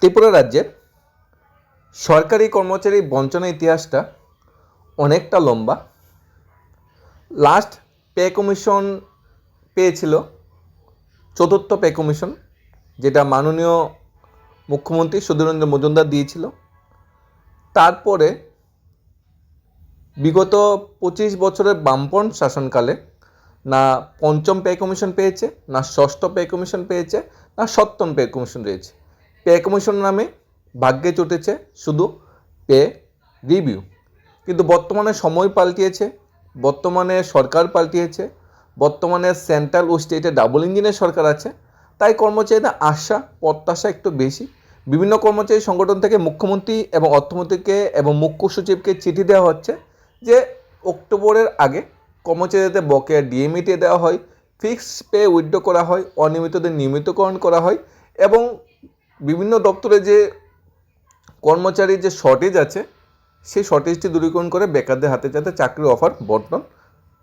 ত্রিপুরা রাজ্যের সরকারি কর্মচারী বঞ্চনা ইতিহাসটা অনেকটা লম্বা। লাস্ট পে কমিশন পেয়েছিল, চতুর্থ পে কমিশন যেটা মাননীয় মুখ্যমন্ত্রী সুধীরেন্দ্র মজুমদার দিয়েছিল। তারপরে বিগত পঁচিশ বছরের বামপন শাসনকালে না পঞ্চম পে কমিশন পেয়েছে, না ষষ্ঠ পে কমিশন পেয়েছে, না সপ্তম পে কমিশন রয়েছে। পে কমিশন নামে ভাগ্যে চটেছে শুধু পে রিভিউ। কিন্তু বর্তমানে সময় পাল্টিয়েছে, বর্তমানে সরকার পাল্টিয়েছে, বর্তমানে সেন্ট্রাল ও স্টেটে ডাবল ইঞ্জিনের সরকার আছে, তাই কর্মচারীদের আশা, প্রত্যাশা একটু বেশি। বিভিন্ন কর্মচারী সংগঠন থেকে মুখ্যমন্ত্রী এবং অর্থমন্ত্রীকে এবং মুখ্য সচিবকে চিঠি দেওয়া হচ্ছে যে অক্টোবরের আগে কর্মচারীদের বকেয়া ডিএ মিটিয়ে দেওয়া হয়, ফিক্সড পে উইথড্র করা হয়, অনিয়মিতদের নিয়মিতকরণ করা হয় এবং বিভিন্ন দপ্তরে যে কর্মচারীর যে শর্টেজ আছে, সেই শর্টেজটি দূরীকরণ করে বেকারদের হাতে যাতে চাকরির অফার বন্টন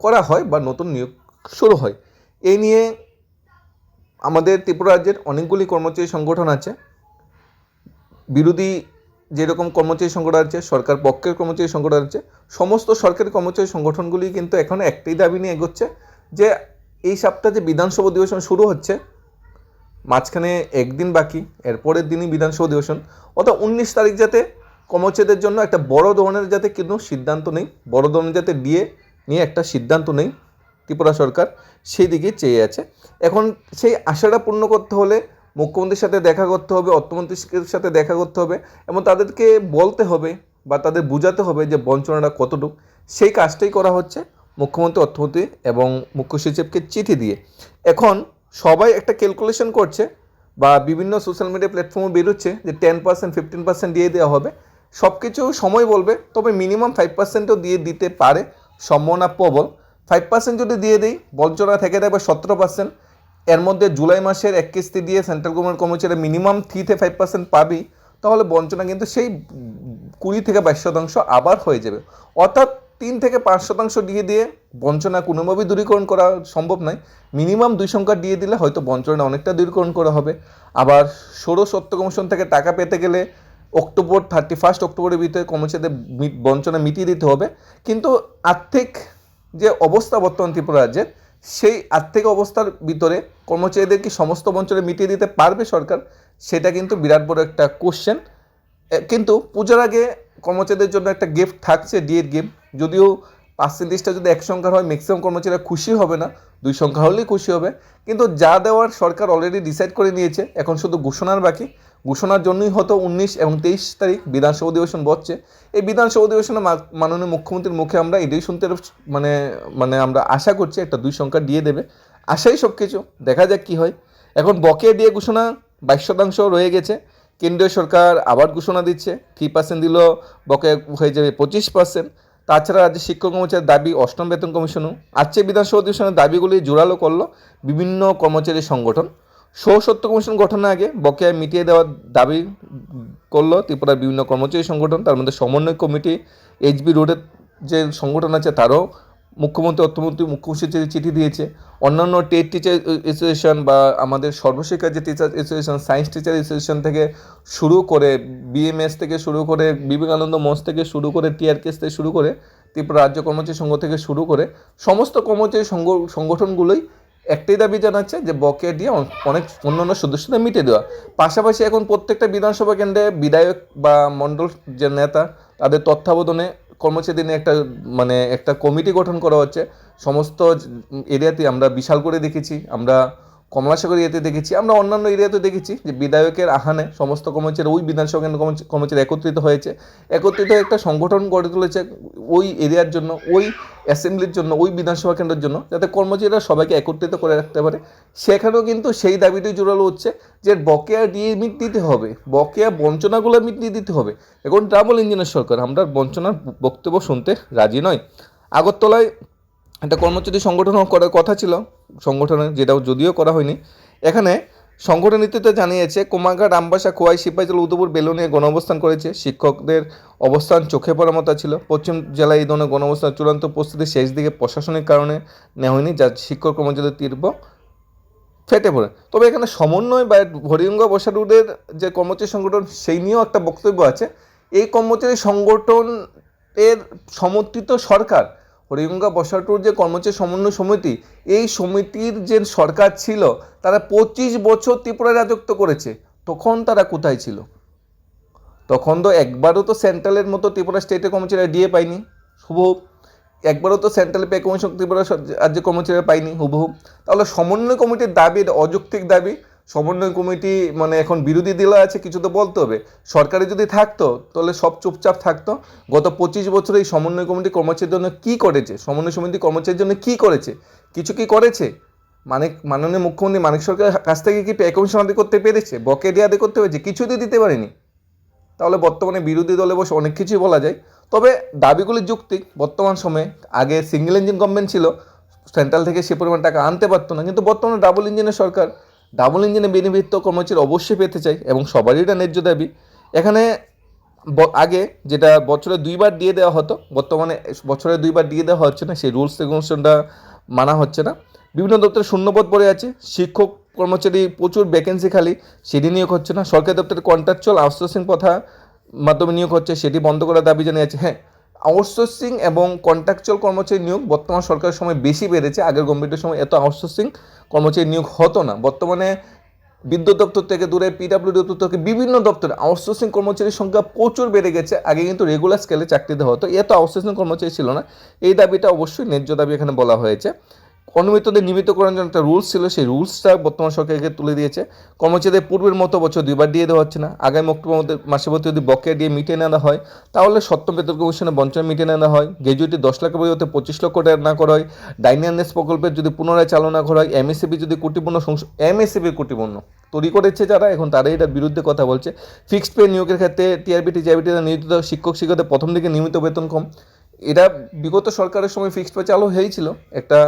করা হয় বা নতুন নিয়োগ শুরু হয়। এই নিয়ে আমাদের ত্রিপুরা রাজ্যের অনেকগুলি কর্মচারী সংগঠন আছে। বিরোধী যেরকম কর্মচারী সংগঠন আছে, সরকার পক্ষের কর্মচারী সংগঠন আছে, সমস্ত সরকারি কর্মচারী সংগঠনগুলি কিন্তু এখন একটাই দাবি নিয়ে এগোচ্ছে যে, এই সপ্তাহে যে বিধানসভা অধিবেশন শুরু হচ্ছে মাঝখানে একদিন বাকি এরপরের দিনই বিধানসভা অধিবেশন। অর্থাৎ উনিশ তারিখ যাতে কর্মচারীদের জন্য একটা বড় ধরনের যাতে কিন্তু সিদ্ধান্ত নেই, বড় ধরনের যাতে দিয়ে নিয়ে একটা সিদ্ধান্ত নেই ত্রিপুরা সরকার, সেই দিকে চেয়ে আছে। এখন সেই আশাটা পূর্ণ করতে হলে মুখ্যমন্ত্রীর সাথে দেখা করতে হবে, অর্থমন্ত্রীর সাথে দেখা করতে হবে, এবং তাদেরকে বলতে হবে বা তাদের বোঝাতে হবে যে বঞ্চনাটা কতটুকু। সেই কাজটাই করা হচ্ছে মুখ্যমন্ত্রী, অর্থমন্ত্রী এবং মুখ্য সচিবকে চিঠি দিয়ে। এখন সবাই একটা ক্যালকুলেশন করছে বা বিভিন্ন সোশ্যাল মিডিয়া প্ল্যাটফর্মে বেরোচ্ছে যে টেন পার্সেন্ট ফিফটিন পার্সেন্ট দিয়ে দেওয়া হবে। সব কিছু সময় বলবে, তবে মিনিমাম ফাইভ পার্সেন্টও দিয়ে দিতে পারে সম্ভাবনা প্রবল। ফাইভ পার্সেন্ট যদি দিয়ে দিই, বঞ্চনা থেকে থাকবে সতেরো পার্সেন্ট এর মধ্যে জুলাই মাসের এক কিস্তি দিয়ে সেন্ট্রাল গভর্নমেন্ট কর্মচারী মিনিমাম থ্রি থেকে ফাইভ পার্সেন্ট পাবি তাহলে বঞ্চনা কিন্তু সেই কুড়ি থেকে বাইশ শতাংশ আবার হয়ে যাবে। অর্থাৎ তিন থেকে পাঁচ শতাংশ দিয়ে দিয়ে বঞ্চনা কোনোভাবেই দূরীকরণ করা সম্ভব নয়। মিনিমাম দুই সংখ্যা দিয়ে দিলে হয়তো বঞ্চনা অনেকটা দূরীকরণ করা হবে। আবার ষোড়শ সত্য কমিশন থেকে টাকা পেতে গেলে অক্টোবর থার্টি ফার্স্ট অক্টোবরের ভিতরে কর্মচারীদের বঞ্চনা মিটিয়ে দিতে হবে। কিন্তু আর্থিক যে অবস্থা বর্তমান ত্রিপুরা রাজ্যের, সেই আর্থিক অবস্থার ভিতরে কর্মচারীদের কি সমস্ত বঞ্চনা মিটিয়ে দিতে পারবে সরকার? সেটা কিন্তু বিরাট বড় একটা কোশ্চেন কিন্তু পূজার আগে কর্মচারীদের জন্য একটা গিফট থাকছে ডিএর গিফট যদিও পার্সেন্টেজটা যদি এক সংখ্যার হয় ম্যাক্সিমাম কর্মচারীরা খুশি হবে না। দুই সংখ্যা হলেই খুশি হবে। কিন্তু যা দেওয়ার সরকার অলরেডি ডিসাইড করে নিয়েছে, এখন শুধু ঘোষণার বাকি। ঘোষণার জন্যই হয়তো উনিশ এবং তেইশ তারিখ বিধানসভা অধিবেশন বসছে। এই বিধানসভা অধিবেশনে মাননীয় মুখ্যমন্ত্রীর মুখে আমরা এটাই শুনতে মানে মানে আমরা আশা করছি একটা দুই সংখ্যা দিয়ে দেবে। আশাই সব কিছু দেখা যাক কী হয়। এখন বকেয়া দিয়ে ঘোষণা বাইশ শতাংশ রয়ে গেছে। কেন্দ্রীয় সরকার আবার ঘোষণা দিচ্ছে থ্রি পার্সেন্ট দিল বকেয়া হয়ে যাবে পঁচিশ পার্সেন্ট তাছাড়া রাজ্যের শিক্ষক কর্মচারীর দাবি অষ্টম বেতন কমিশনও আজকে বিধানসভা অধিবেশনের দাবিগুলি জোরালো করল বিভিন্ন কর্মচারী সংগঠন। সৌসত্য কমিশন গঠনের আগে বকেয়া মিটিয়ে দেওয়ার দাবি করল ত্রিপুরার বিভিন্ন কর্মচারী সংগঠন, তার মধ্যে সমন্বয় কমিটি, এইচবি রোডের যে সংগঠন আছে তারও মুখ্যমন্ত্রী, অর্থমন্ত্রী, মুখ্য সচিবের চিঠি দিয়েছে, অন্যান্য টেট টিচার অ্যাসোসিয়েশন বা আমাদের সর্বশিক্ষা যে teacher association science teacher association থেকে শুরু করে বিএমএস থেকে শুরু করে বিবেকানন্দ মঞ্চ থেকে শুরু করে টিআরকেস থেকে শুরু করে ত্রিপুরা রাজ্য কর্মচারী সংঘ থেকে শুরু করে সমস্ত কর্মচারী সংঘ, সংগঠনগুলোই একটাই দাবি জানাচ্ছে যে বকেয়া দিয়ে অন- অনেক অন্যান্য সদস্যদের মিটিয়ে দেওয়া। পাশাপাশি এখন প্রত্যেকটা বিধানসভা কেন্দ্রে বিধায়ক বা মণ্ডল যে নেতা, তাদের তত্ত্বাবধানে কর্মচারীদের নিয়ে একটা মানে একটা কমিটি গঠন করা হচ্ছে। সমস্ত এরিয়াতে আমরা বিশাল করে দেখেছি। আমরা কমলাসাগর এরিয়াতে দেখেছি। আমরা অন্যান্য এরিয়াতে দেখেছি যে বিধায়কের আহানে সমস্ত কর্মচারী ওই বিধানসভা কেন্দ্র কর্মচ- কর্মচারী একত্রিত হয়েছে। একত্রিত হয়ে একটা সংগঠন গড়ে তুলেছে ওই এরিয়ার জন্য, ওই অ্যাসেম্বলির জন্য, ওই বিধানসভা কেন্দ্রের জন্য, যাতে কর্মচারীরা সবাইকে একত্রিত করে রাখতে পারে। সেখানেও কিন্তু সেই দাবিটাই জোরালো হচ্ছে যে বকেয়া দিয়ে মিট দিতে হবে। বকেয়া বঞ্চনাগুলো মিটিয়ে দিতে হবে। এখন ডাবল ইঞ্জিনের সরকার, আমরা বঞ্চনার বক্তব্য শুনতে রাজি নয় আগরতলায় একটা কর্মচারী সংগঠন করার কথা ছিল সংগঠনের যেটাও যদিও করা হয়নি। এখানে সংগঠন নীতিতে জানিয়েছে কোমাঘাট আমবাসা খোয়াই সিপাহীজল উদয়পুর, বেলুনিয়ে গণঅবস্থান করেছে। শিক্ষকদের অবস্থান চোখে পড়ার মতো ছিল। পশ্চিম জেলায় এই ধরনের গণঅবস্থান চূড়ান্ত উপস্থিতি শেষ দিকে প্রশাসনিক কারণে নেওয়া হয়নি, যা শিক্ষক কর্মচারীদের তীব্র ফেটে পড়ে। তবে এখানে সমন্বয় বা হরিঙ্গ বসারুদের যে কর্মচারী সংগঠন, সেই নিয়েও একটা বক্তব্য আছে। এই কর্মচারী সংগঠন এর সমর্থিত সরকার হরিগঙ্গা বসাটুর যে কর্মচারী সমন্বয় সমিতি, এই সমিতির যে সরকার ছিল, তারা পঁচিশ বছর ত্রিপুরায় রাজত্ব করেছে। তখন তারা কোথায় ছিল? তখন তো একবারও তো সেন্ট্রালের মতো ত্রিপুরা স্টেটের কর্মচারীরা ডিএ পায়নি। হুবহু। একবারও তো সেন্ট্রাল পে কমিশন ত্রিপুরা রাজ্য কর্মচারীরা পায়নি। হুবহু। তাহলে সমন্বয় কমিটির দাবি অযৌক্তিক দাবি সমন্বয় কমিটি মানে এখন বিরোধী দল আছে, কিছু তো বলতে হবে। সরকারে যদি থাকতো, তাহলে সব চুপচাপ থাকতো। গত পঁচিশ বছরে এই সমন্বয় কমিটি কর্মচারীর জন্য কী করেছে? সমন্বয় সমিতি কর্মচারীর জন্য কী করেছে? কিছু কি করেছে? মানে মাননীয় মুখ্যমন্ত্রী মানিক সরকারের কাছ থেকে কি পে কমিশন করতে পেরেছে? বকে দিয়ে আদায় করতে পেরেছে? কিছুই দিতে পারেনি। তাহলে বর্তমানে বিরোধী দলে বসে অনেক কিছুই বলা যায়। তবে দাবিগুলি যুক্তি, বর্তমান সময়ে আগে সিঙ্গেল ইঞ্জিন গভর্নমেন্ট ছিল সেন্ট্রাল থেকে সে পরিমাণ টাকা আনতে পারতো না। কিন্তু বর্তমানে ডাবল ইঞ্জিনের সরকার ডাবল ইঞ্জিনে বেনিফিট তো কর্মচারী অবশ্যই পেতে চাই এবং সবারই এটা ন্যায্য দাবি। এখানে আগে যেটা বছরে দুইবার দিয়ে দেওয়া হতো, বর্তমানে বছরে দুইবার দিয়ে দেওয়া হচ্ছে না, সেই রুলস রেগুলেশনটা মানা হচ্ছে না। বিভিন্ন দপ্তরে শূন্যপদ পড়ে আছে, শিক্ষক কর্মচারী প্রচুর ভ্যাকেন্সি খালি, সেটি নিয়োগ হচ্ছে না। সরকারি দপ্তরে কন্ট্রাকচুয়াল আউটসোর্সিং প্রথা মাধ্যমে নিয়োগ হচ্ছে, সেটি বন্ধ করার দাবি জানিয়েছে। হ্যাঁ আউটসোর্সিং এবং কন্ট্রাকচুয়াল কর্মচারী নিয়োগ বর্তমান সরকারের সময় বেশি বেড়েছে। আগের গভর্নমেন্টের সময় এত আউটসোর্সিং কর্মচারী নিয়োগ হতো না। বর্তমানে বিদ্যুৎ দপ্তর থেকে দূরে পিডাব্লিউ দপ্তর থেকে বিভিন্ন দপ্তরে আউটসোর্সিং কর্মচারীর সংখ্যা প্রচুর বেড়ে গেছে। আগে কিন্তু রেগুলার স্কেলে চাকরি দেওয়া হতো। এত আউটসোর্সিং কর্মচারী ছিল না। এই দাবিটা অবশ্যই ন্যায্য দাবি এখানে বলা হয়েছে। অনুমিতদের নিমিত্ত করার জন্য একটা রুলস ছিল, সেই রুলসটা বর্তমান সরকারকে তুলে দিয়েছে। কর্মচারীদের পূর্বের মতো বছর দুইবার দিয়ে দেওয়া হচ্ছে না। আগামী অক্টোবর মধ্যে মাসের মধ্যে যদি বকেয়া দিয়ে মিটিয়ে নেওয়া হয়, তাহলে সপ্তম বেতন কমিশনে বঞ্চনা মিটিয়ে নেওয়া হয়। গ্র্যাজুয়েটি দশ লাখের পরিবর্তে পঁচিশ লক্ষ টাকা না করা হয়। ডাইনিয়ানেস প্রকল্পের যদি পুনরায় চালনা করা হয় এমএসসিবি যদি কোটিপূর্ণ এমএসসিবি কোটিপূর্ণ। তৈরি করেছে যারা, এখন তারাই এটার বিরুদ্ধে কথা বলছে। ফিক্সড পে নিয়োগের ক্ষেত্রে টিআরবিটি জিআরবিটি নিয়োজিত শিক্ষক শিক্ষকদের প্রথম দিকে নিয়মিত বেতন কম। এটা বিগত সরকারের সময় ফিক্সড পে চালু হয়েছিল। একটা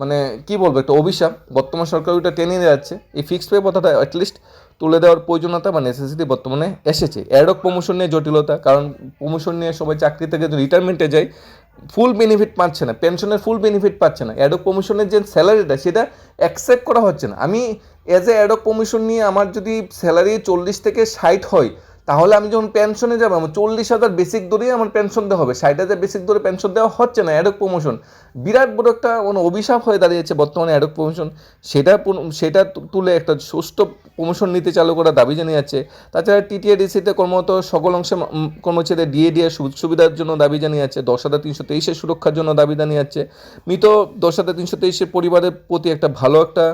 মানে কি বলব, একটা অভিশাপ। বর্তমান সরকার ওইটা টেনে যাচ্ছে। এই ফিক্সড পে কথাটা অ্যাটলিস্ট তুলে দেওয়ার প্রয়োজনীয়তা বা নেসেসিটি বর্তমানে এসেছে। অ্যাডক প্রমোশন নিয়ে জটিলতা, কারণ প্রমোশন নিয়ে সবাই চাকরি থেকে যদি রিটায়ারমেন্টে যায় ফুল বেনিফিট পাচ্ছে না পেনশনের ফুল বেনিফিট পাচ্ছে না। অ্যাডক প্রমোশনের যে স্যালারিটা সেটা অ্যাকসেপ্ট করা হচ্ছে না। আমি এজ এ অ্যাডক প্রমোশন নিয়ে আমার যদি স্যালারি চল্লিশ থেকে ষাট হয় তাহলে আমি যখন পেনশনে যাব, আমার চল্লিশ হাজার বেসিক ধরেই আমার পেনশন দেওয়া হবে। ষাট হাজার বেসিক ধরে পেনশন দেওয়া হচ্ছে না অ্যাডক প্রমোশন বিরাট বড় একটা মানে অভিশাপ হয়ে দাঁড়িয়েছে বর্তমানে অ্যাডক প্রমোশন সেটা সেটা তুলে একটা সুষ্ঠু প্রমোশন নীতি চালু করার দাবি জানিয়ে যাচ্ছে তাছাড়া টিটিআরডিসিতে কর্মরত সকল অংশে কর্মচারীদের ডিএ সুযোগ সুবিধার জন্য দাবি জানিয়েছে। দশ হাজার তিনশো তেইশের সুরক্ষার জন্য দাবি জানিয়ে যাচ্ছে মৃত দশ হাজার তিনশো তেইশের পরিবারের প্রতি একটা ভালো একটা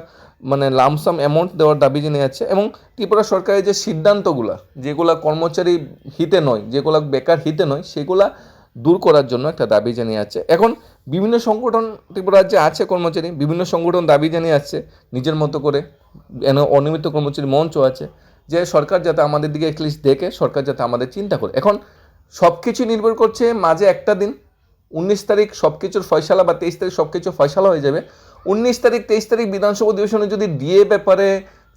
মানে লামসাম অ্যামাউন্ট দেওয়ার দাবি জানিয়েছে এবং ত্রিপুরা সরকারের যে সিদ্ধান্তগুলা, যেগুলা কর্মচারী হিতে নয়, যেগুলা বেকার হিতে নয়, সেগুলা দূর করার জন্য একটা দাবি জানিয়ে আছে এখন বিভিন্ন সংগঠন, ত্রিপুরা রাজ্যে আছে কর্মচারী, বিভিন্ন সংগঠন দাবি জানিয়ে আসছে নিজের মতো করে। এন অনিয়মিত কর্মচারী মঞ্চ আছে। যে সরকার যাতে আমাদের দিকে অ্যাটলিস্ট দেখে, সরকার যাতে আমাদের চিন্তা করে। এখন সব কিছু নির্ভর করছে মাঝে একটা দিন, উনিশ তারিখ সব কিছুর ফয়সালা বা তেইশ তারিখ সব কিছু ফয়সালা হয়ে যাবে। উনিশ তারিখ, তেইশ তারিখ বিধানসভা অধিবেশনে যদি ডিএ ব্যাপারে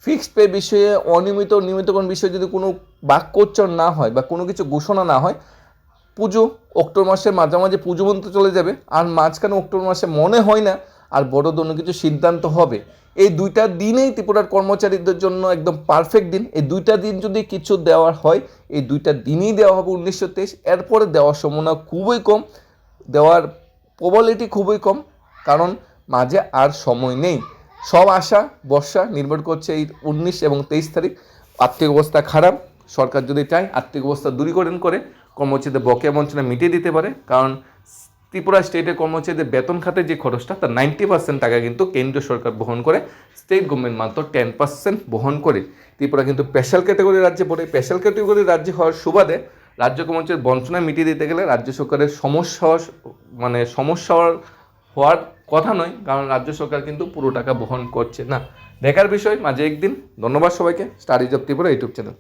ফিক্সড পে বিষয়ে, অনিয়মিত নিয়মিতকরণ বিষয়ে যদি কোনো বাক্যোচ্চারণ না হয় বা কোনো কিছু ঘোষণা না হয়, পুজো অক্টোবর মাসের মাঝামাঝি পুজো পর্যন্ত চলে যাবে। আর মাঝখানে অক্টোবর মাসে মনে হয় না, আর বড় কোনো কিছু সিদ্ধান্ত হবে। এই দুইটা দিনেই ত্রিপুরার কর্মচারীদের জন্য একদম পারফেক্ট দিন। এই দুইটা দিন যদি কিছু দেওয়ার হয়, এই দুইটা দিনই দেওয়া হবে উনিশশো তেইশ। এরপরে দেওয়ার সম্ভাবনা খুবই কম। দেওয়ার প্রবলিটি খুবই কম। কারণ মাঝে আর সময় নেই। সব আশা বর্ষা নির্ভর করছে এই উনিশ এবং তেইশ তারিখ। আর্থিক অবস্থা খারাপ, সরকার যদি চায় আর্থিক অবস্থা দূরীকরণ করে কর্মচারীদের বকেয়া বঞ্চনা মিটিয়ে দিতে পারে। কারণ ত্রিপুরা স্টেটের কর্মচারীদের বেতন খাতে যে খরচটা, তার নাইনটি পার্সেন্ট টাকা কিন্তু কেন্দ্রীয় সরকার বহন করে, স্টেট গভর্নমেন্ট মাত্র টেন পার্সেন্ট বহন করে। ত্রিপুরা কিন্তু স্পেশাল ক্যাটাগরি রাজ্যে পড়ে। স্পেশাল ক্যাটাগরি রাজ্যে হওয়ার সুবাদে রাজ্য কর্মচারীর বঞ্চনা মিটিয়ে দিতে গেলে রাজ্য সরকারের সমস্যা মানে সমস্যা হওয়ার- কথা নয়, কারণ রাজ্য সরকার কিন্তু পুরো টাকা বহন করছে। না, দেখার বিষয় মাঝে একদিন। ধন্যবাদ সবাইকে। Studies of Tripura YouTube channel.